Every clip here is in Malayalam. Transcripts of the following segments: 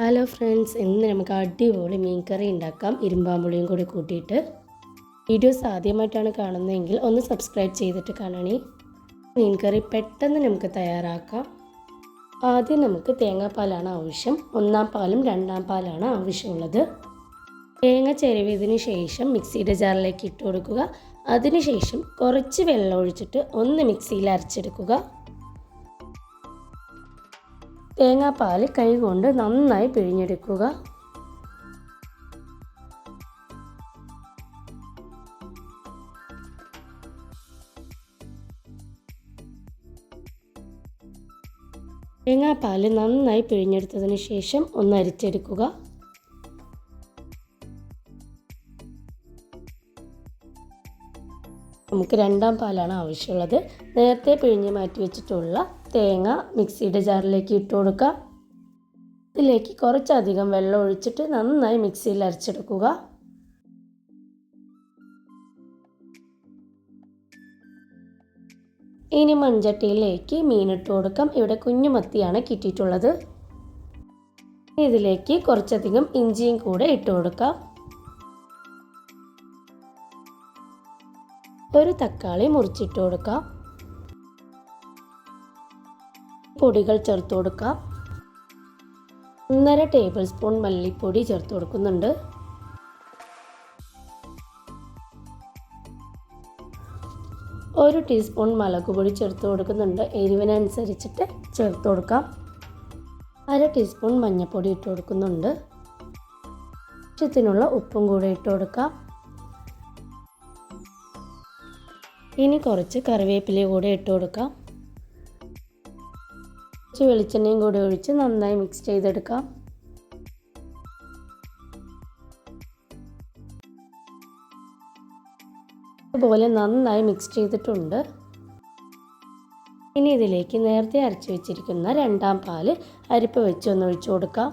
ഹലോ ഫ്രണ്ട്സ് ഇന്ന് നമുക്ക് അടിപൊളി മീൻ കറി ഉണ്ടാക്കാം. ഇരുമ്പാമ്പുളിയും കൂടി കൂട്ടിയിട്ട്. വീഡിയോസ് ആദ്യമായിട്ടാണ് കാണുന്നതെങ്കിൽ ഒന്ന് സബ്സ്ക്രൈബ് ചെയ്തിട്ട് കാണണേ. മീൻ കറി പെട്ടെന്ന് നമുക്ക് തയ്യാറാക്കാം. ആദ്യം നമുക്ക് തേങ്ങാപ്പാലാണ് ആവശ്യം. ഒന്നാം പാലും രണ്ടാം പാലാണ് ആവശ്യമുള്ളത്. തേങ്ങ ചെരുവിയതിന് ശേഷം മിക്സിയുടെ ജാറിലേക്ക് ഇട്ട് കൊടുക്കുക. അതിനുശേഷം കുറച്ച് വെള്ളം ഒഴിച്ചിട്ട് ഒന്ന് മിക്സിയിൽ അരച്ചെടുക്കുക. തേങ്ങാപ്പാൽ കൈകൊണ്ട് നന്നായി പിഴിഞ്ഞെടുക്കുക. തേങ്ങാപ്പാൽ നന്നായി പിഴിഞ്ഞെടുത്തതിന് ശേഷം ഒന്ന് അരിച്ചെടുക്കുക. നമുക്ക് രണ്ടാം പാലാണ് ആവശ്യമുള്ളത്. നേരത്തെ പിഴിഞ്ഞ് മാറ്റി വെച്ചിട്ടുള്ള തേങ്ങ മിക്സിയുടെ ജാറിലേക്ക് ഇട്ട് കൊടുക്കുക. ഇതിലേക്ക് കുറച്ചധികം വെള്ളം ഒഴിച്ചിട്ട് നന്നായി മിക്സിയിൽ അരച്ചെടുക്കുക. ഇനി മൺചട്ടിയിലേക്ക് മീനിട്ട് കൊടുക്കാം. ഇവിടെ കുഞ്ഞു മത്തിയാണ് കിട്ടിയിട്ടുള്ളത്. ഇതിലേക്ക് കുറച്ചധികം ഇഞ്ചിയും കൂടെ ഇട്ട് കൊടുക്കാം. ഒരു തക്കാളി മുറിച്ചിട്ട് കൊടുക്കാം. പൊടികൾ ചേർത്ത് കൊടുക്കാം. ഒന്നര ടേബിൾ സ്പൂൺ മല്ലിപ്പൊടി ചേർത്ത് കൊടുക്കുന്നുണ്ട്. ഒരു ടീസ്പൂൺ മുളക് പൊടി ചേർത്ത് കൊടുക്കുന്നുണ്ട്. എരിവിനനുസരിച്ചിട്ട് ചേർത്ത് കൊടുക്കാം. അര ടീസ്പൂൺ മഞ്ഞൾപ്പൊടി ഇട്ട് കൊടുക്കുന്നുണ്ട്. ആവശ്യത്തിനുള്ള ഉപ്പും കൂടെ ഇട്ട് കൊടുക്കാം. ഇനി കുറച്ച് കറിവേപ്പില കൂടെ ഇട്ട് കൊടുക്കാം. കുറച്ച് വെളിച്ചെണ്ണയും കൂടി ഒഴിച്ച് നന്നായി മിക്സ് ചെയ്തെടുക്കാം. അതുപോലെ നന്നായി മിക്സ് ചെയ്തിട്ടുണ്ട്. ഇനി ഇതിലേക്ക് നേരത്തെ അരച്ച് വെച്ചിരിക്കുന്ന രണ്ടാം പാൽ അരിപ്പ് വെച്ച് ഒന്ന് ഒഴിച്ചു കൊടുക്കാം.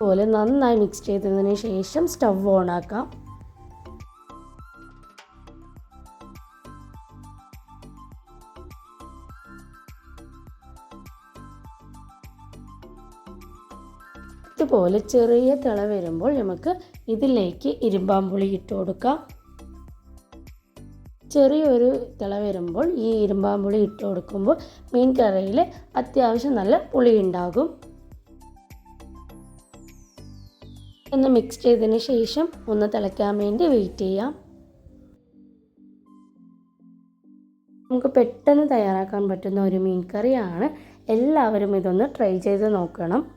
പോലെ നന്നായി മിക്സ് ചെയ്തതിന് ശേഷം സ്റ്റവ് ഓൺ ആക്കാം ഇതുപോലെ ചെറിയ തിള വരുമ്പോൾ നമുക്ക് ഇതിലേക്ക് ഇരുമ്പാമ്പുളി ഇട്ട് കൊടുക്കാം. ചെറിയൊരു തിള വരുമ്പോൾ ഈ ഇരുമ്പാമ്പുളി ഇട്ട് കൊടുക്കുമ്പോൾ മീൻ കറിയിൽ അത്യാവശ്യം നല്ല പുളി ഉണ്ടാകും ഒന്ന് മിക്സ് ചെയ്തതിന് ശേഷം ഒന്ന് തിളയ്ക്കാൻ വേണ്ടി വെയിറ്റ് ചെയ്യാം. നമുക്ക് പെട്ടെന്ന് തയ്യാറാക്കാൻ പറ്റുന്ന ഒരു മീൻ കറിയാണ്. എല്ലാവരും ഇതൊന്ന് ട്രൈ ചെയ്ത് നോക്കണം.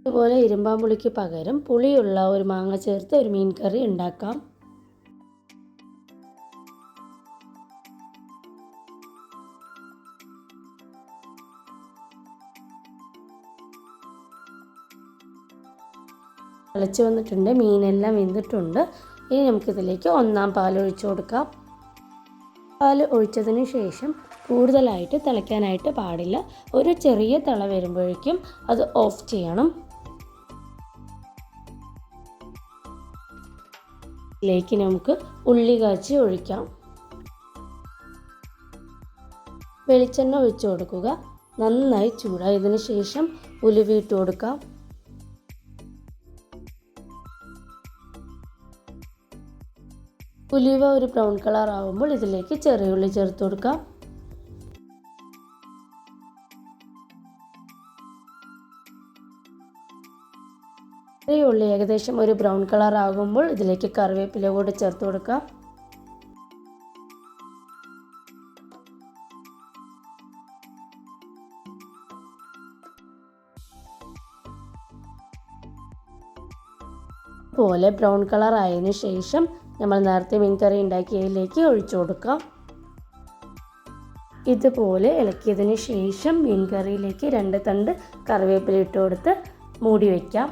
അതുപോലെ ഇരുമ്പാമ്പുളിക്ക് പകരം പുളിയുള്ള ഒരു മാങ്ങ ചേർത്ത് ഒരു മീൻ കറി ഉണ്ടാക്കാം. തിളച്ച് വന്നിട്ടുണ്ട് മീനെല്ലാം വെന്തിട്ടുണ്ട്. ഇനി നമുക്കിതിലേക്ക് ഒന്നാം പാൽ ഒഴിച്ചു കൊടുക്കാം. പാൽ ഒഴിച്ചതിന് ശേഷം കൂടുതലായിട്ട് തിളയ്ക്കാനായിട്ട് പാടില്ല. ഒരു ചെറിയ തിള വരുമ്പോഴേക്കും അത് ഓഫ് ചെയ്യണം. ഇതിലേക്ക് നമുക്ക് ഉള്ളി കാച്ചി ഒഴിക്കാം. വെളിച്ചെണ്ണ ഒഴിച്ചു കൊടുക്കുക. നന്നായി ചൂടായതിനു ശേഷം ഉലുവിട്ട് കൊടുക്കാം. ഉലുവ ഒരു ബ്രൗൺ കളർ ആവുമ്പോൾ ഇതിലേക്ക് ചെറിയ ഉള്ളി ചേർത്ത് കൊടുക്കാം. ചെറിയ ഉള്ളി ഏകദേശം ഒരു ബ്രൗൺ കളർ ആകുമ്പോൾ ഇതിലേക്ക് കറിവേപ്പില കൂടി ചേർത്ത് കൊടുക്കാം. പോലെ ബ്രൗൺ കളർ ആയതിനു ശേഷം നമ്മൾ നേരത്തെ മീൻ കറി ഉണ്ടാക്കിയതിലേക്ക് ഒഴിച്ചു കൊടുക്കാം. ഇതുപോലെ ഇളക്കിയതിന് ശേഷം മീൻ കറിയിലേക്ക് രണ്ട് തണ്ട് കറിവേപ്പില ഇട്ട് കൊടുത്ത് മൂടി വയ്ക്കാം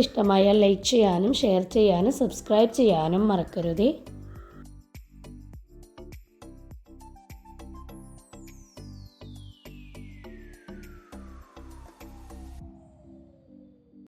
ഇഷ്ടമായാൽ ലൈക്ക് ചെയ്യാനും ഷെയർ ചെയ്യാനും സബ്സ്ക്രൈബ് ചെയ്യാനും മറക്കരുതേ.